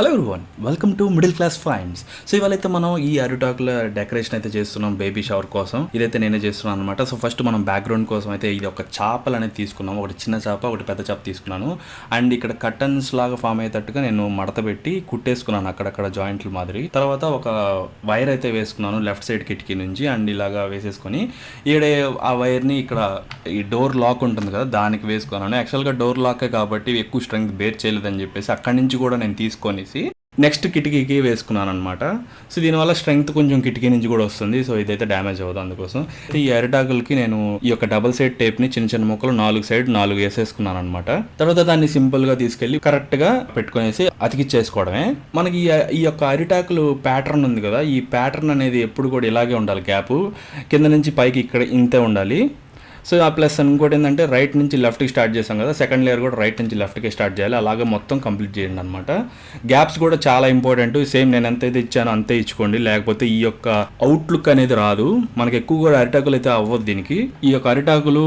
Hello one welcome to middle class fines so ఇవాళైతే మనం ఈ Aritakula decoration అయితే చేస్తున్నాం బేబీ షవర్ కోసం. ఇదైతే నేనే చేస్తున్నాను అనమాట సో ఫస్ట్ మనం బ్యాక్గ్రౌండ్ కోసం అయితే ఇది ఒక చేపలు అనేది తీసుకున్నాం ఒకటి చిన్న చేప ఒకటి పెద్ద చేప తీసుకున్నాను. అండ్ ఇక్కడ కర్టన్స్ లాగా ఫామ్ అయ్యేటట్టుగా నేను మడత పెట్టి కుట్టేసుకున్నాను అక్కడక్కడ జాయింట్లు మాదిరి. తర్వాత ఒక వైర్ అయితే వేసుకున్నాను లెఫ్ట్ సైడ్ కిటికీ నుంచి. అండ్ ఇలాగా వేసేసుకొని ఈడే ఆ వైర్ని ఇక్కడ ఈ డోర్ లాక్ ఉంటుంది కదా దానికి వేసుకున్నాను. యాక్చువల్గా డోర్ లాకే కాబట్టి ఎక్కువ స్ట్రెంగ్త్ బేర్ చేయలేదని చెప్పేసి అక్కడి నుంచి కూడా నేను తీసుకొని తీసుకొనేసి నెక్స్ట్ కిటికీకి వేసుకున్నాను అనమాట సో దీనివల్ల స్ట్రెంగ్త్ కొంచెం కిటికీ నుంచి కూడా వస్తుంది. సో ఇదైతే డ్యామేజ్ అవ్వదు అందుకోసం. ఈ అరిటాకులకి నేను ఈ యొక్క డబల్ సైడ్ టేప్ని చిన్న చిన్న ముక్కలు నాలుగు సైడ్ నాలుగు వేసేసుకున్నాను అనమాట తర్వాత దాన్ని సింపుల్గా తీసుకెళ్ళి కరెక్ట్గా పెట్టుకునేసి అతికిచ్చేసుకోవడమే. మనకి ఈ ఈ యొక్క అరిటాకులు ప్యాటర్న్ ఉంది కదా ఈ ప్యాటర్న్ అనేది ఎప్పుడు కూడా ఇలాగే ఉండాలి గ్యాప్. కింద నుంచి పైకి ఇక్కడ ఇంతే ఉండాలి. సో ఆ ప్లస్ ఇంకోటి ఏంటంటే రైట్ నుంచి లెఫ్ట్కి స్టార్ట్ చేసాం కదా సెకండ్ లేయర్ కూడా రైట్ నుంచి లెఫ్ట్కి స్టార్ట్ చేయాలి. అలాగే మొత్తం కంప్లీట్ చేయండి అనమాట గ్యాప్స్ కూడా చాలా ఇంపార్టెంట్ సేమ్ నేను ఎంత అయితే ఇచ్చానో అంతే ఇచ్చుకోండి. లేకపోతే ఈ యొక్క అవుట్లుక్ అనేది రాదు. మనకి ఎక్కువ కూడా అరిటాకులు అయితే అవ్వదు దీనికి. ఈ యొక్క అరిటాకులు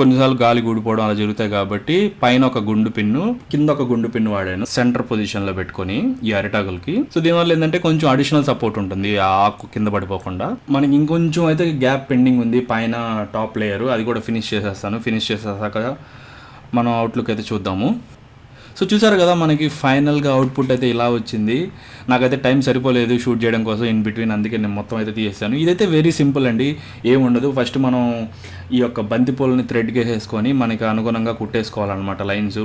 కొన్నిసార్లు గాలి గూడిపోవడం అలా జరుగుతాయి కాబట్టి పైన ఒక గుండు పిన్ను కింద ఒక గుండు పిన్ను వాడాను సెంటర్ పొజిషన్లో పెట్టుకొని ఈ అరిటాకులకి. సో దీనివల్ల ఏంటంటే కొంచెం అడిషనల్ సపోర్ట్ ఉంటుంది. ఆ ఆకు కింద పడిపోకుండా. మనకి ఇంకొంచెం అయితే గ్యాప్ పెండింగ్ ఉంది. పైన టాప్ లేయర్ అది కూడా ఫినిష్ చేసేస్తాను. ఫినిష్ చేసేసాక మనం అవుట్లుక్ అయితే చూద్దాము. సో చూసారు కదా మనకి ఫైనల్గా అవుట్పుట్ అయితే ఇలా వచ్చింది. నాకైతే టైం సరిపోలేదు షూట్ చేయడం కోసం ఇన్ బిట్వీన్ అందుకే నేను మొత్తం అయితే తీసేసాను. ఇదైతే వెరీ సింపుల్ అండి ఏముండదు ఫస్ట్ మనం ఈ యొక్క బంతిపూలని థ్రెడ్ వేసేసుకొని మనకి అనుగుణంగా కుట్టేసుకోవాలన్నమాట లైన్స్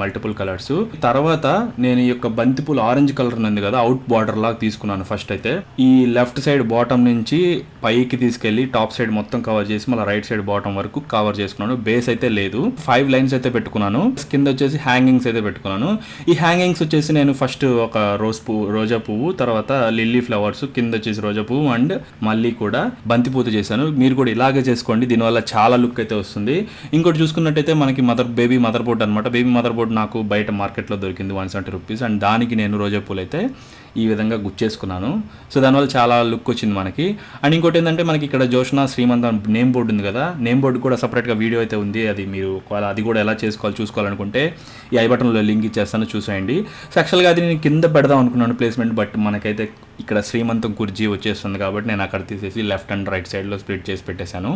మల్టిపుల్ కలర్స్. తర్వాత నేను ఈ యొక్క బంతిపూలు ఆరెంజ్ కలర్ ఉంది కదా అవుట్ బార్డర్ లాగా తీసుకున్నాను ఫస్ట్ అయితే. ఈ లెఫ్ట్ సైడ్ బాటమ్ నుంచి పైకి తీసుకెళ్ళి టాప్ సైడ్ మొత్తం కవర్ చేసి మళ్ళీ రైట్ సైడ్ బాటమ్ వరకు కవర్ చేసుకున్నాను. బేస్ అయితే లేదు. ఫైవ్ లైన్స్ అయితే పెట్టుకున్నాను. కింద వచ్చేసి హ్యాంగింగ్స్ అయితే పెట్టుకున్నాను. ఈ హ్యాంగింగ్స్ వచ్చేసి నేను ఫస్ట్ ఒక రోజ్ పువ్వు రోజా పువ్వు తర్వాత లిల్లీ ఫ్లవర్స్ కింద వచ్చేసి రోజా పువ్వు అండ్ మళ్ళీ కూడా బంతి పూత చేశాను. మీరు కూడా ఇలాగే చేసుకోండి. దీనివల్ల చాలా లుక్ అయితే వస్తుంది. ఇంకోటి చూసుకున్నట్టయితే మనకి మదర్ బేబీ మదర్ బోర్డ్ అనమాట బేబీ మదర్ బోర్డ్ నాకు బయట మార్కెట్లో దొరికింది వన్ సెవెంటీ రూపీస్ అండ్ దానికి నేను రోజా పూలు అయితే ఈ విధంగా గుచ్చేసుకున్నాను. సో దానివల్ల చాలా లుక్ వచ్చింది మనకి. అండ్ ఇంకోటి ఏంటంటే మనకి ఇక్కడ జోష్నా శ్రీమంత్ నేమ్ బోర్డు ఉంది కదా. నేమ్ బోర్డు కూడా సపరేట్గా వీడియో అయితే ఉంది. అది మీరు ఒకవేళ అది కూడా ఎలా చేసుకోవాలి చూసుకోవాలనుకుంటే ఈ ఐ బటన్లో లింక్ ఇచ్చేస్తాను చూసేయండి. సో యాక్చువల్గా అది నేను కింద పెడదాం అనుకున్నాను ప్లేస్మెంట్ బట్ మనకైతే ఇక్కడ శ్రీమంతం కుర్జీ వచ్చేస్తుంది కాబట్టి నేను అక్కడ తీసేసి లెఫ్ట్ అండ్ రైట్ సైడ్లో స్ప్లిట్ చేసి పెట్టేశాను.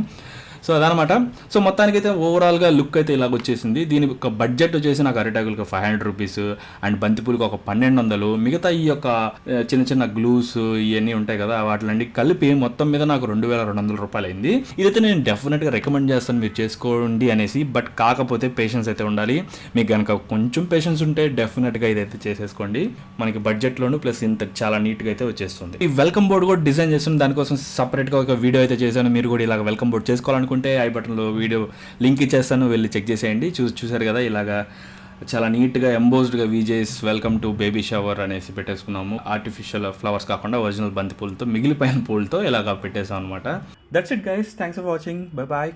సో అదనమాట. సో మొత్తానికి అయితే ఓవరాల్గా లుక్ అయితే ఇలాగ వచ్చేసింది. దీని యొక్క బడ్జెట్ వచ్చేసి నాకు అరిటాకులకి ఫైవ్ హండ్రెడ్ రూపీస్ అండ్ బంతిపూలకి ఒక పన్నెండు వందలు. మిగతా ఈ యొక్క చిన్న చిన్న గ్లూస్ ఇవన్నీ ఉంటాయి కదా వాటిలన్నీ కలిపి మొత్తం మీద నాకు రెండు వేల రెండు వందల రూపాయలు అయింది. ఇదైతే నేను డెఫినెట్గా రికమెండ్ చేస్తాను మీరు చేసుకోండి అనేసి బట్ కాకపోతే పేషెన్స్ అయితే ఉండాలి. మీకు కనుక కొంచెం పేషెన్స్ ఉంటే డెఫినెట్గా ఇదైతే చేసేసుకోండి. మనకి బడ్జెట్లోను ప్లస్ ఇంత చాలా నీట్గా అయితే వచ్చేస్తుంది. ఈ వెల్కమ్ బోర్డ్ కూడా డిజైన్ చేస్తుంది దానికోసం సపరేట్గా ఒక వీడియో అయితే చేశాను. మీరు కూడా ఇలాగ వెల్కమ్ బోర్డ్ చేసుకోవాలనుకుంటే ఐ బటన్లో వీడియో లింక్ ఇచ్చేస్తాను వెళ్ళి చెక్ చేసేయండి. చూ చూసారు కదా ఇలాగా చాలా నీట్గా ఎంబోజ్డ్గా విజేస్ వెల్కమ్ టు బేబీ షవర్ అనేసి పెట్టేసుకున్నాము. ఆర్టిఫిషియల్ ఫ్లవర్స్ కాకుండా ఒరిజినల్ బంతి పూలతో మిగిలిపోయిన పూలతో ఇలాగా పెట్టేసాం అనమాట that's it guys thanks for watching bye bye